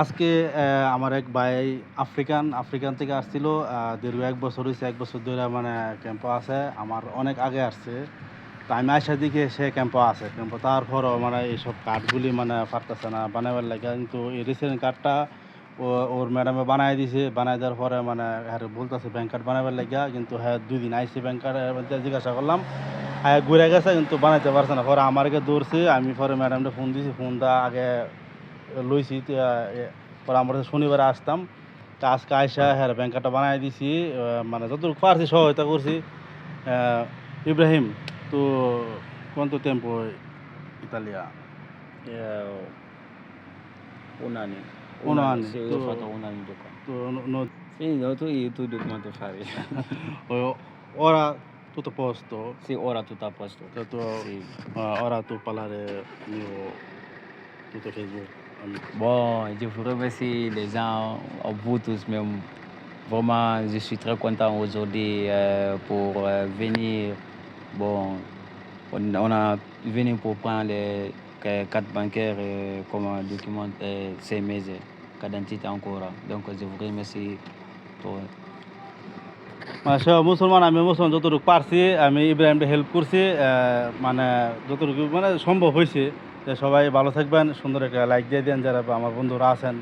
আজকে আমার এক ভাই আফ্রিকান আফ্রিকান থেকে আসছিল দীর্ঘ এক বছর হয়েছে এক বছর ধরে মানে ক্যাম্পে আছে, আমার অনেক আগে আসছে, তো আমি আইসা দিকে সে ক্যাম্পে আছে ক্যাম্পে তারপরও মানে এইসব কার্ডগুলি মানে পারতেছে না বানাবার লাগে, কিন্তু এই রিসেন্ট কার্ডটা ওর ম্যাডামে বানাই দিছে, বানাই দেওয়ার পরে মানে হ্যাঁ বলতেছে ব্যাংক কার্ড বানাবার লাগে, কিন্তু হ্যাঁ দুই দিন আইসি ব্যাংক মধ্যে জিজ্ঞাসা করলাম হ্যাঁ ঘুরে গেছে, কিন্তু বানাইতে পারছে না, পরে আমারকে দৌড়ছে আমি পরে ম্যাডামটা ফোন দিছি ফোনটা আগে লইছি পরে আমরা শনিবারে আসতাম। আজকে আইসা হ্যাঁ ব্যাংক কার্ডটা বানাই দিছি মানে যত পারছি সহায়তা করছি। ইব্রাহিম তো কোন তো টেম্পো ইতালিয়া? ওরা তো পালারে তো Facebook bon je vous remercie les gens à vous tous même vraiment je suis très content aujourd'hui euh, pour euh, venir bon on, on a venu pour prendre les euh, cartes bancaires et comme un document euh, c'est mes euh, carte d'identité encore donc je vous remercie pour মানে সে মুসলমান আমি মুসলমান যতটুকু পারছি আমি ইব্রাহিমকে help করছি আহ, মানে যতটুকু মানে সম্ভব হয়েছে যে সবাই ভালো থাকবেন সুন্দর একটা লাইক দিয়ে দেন যারা আমার বন্ধুরা আছেন।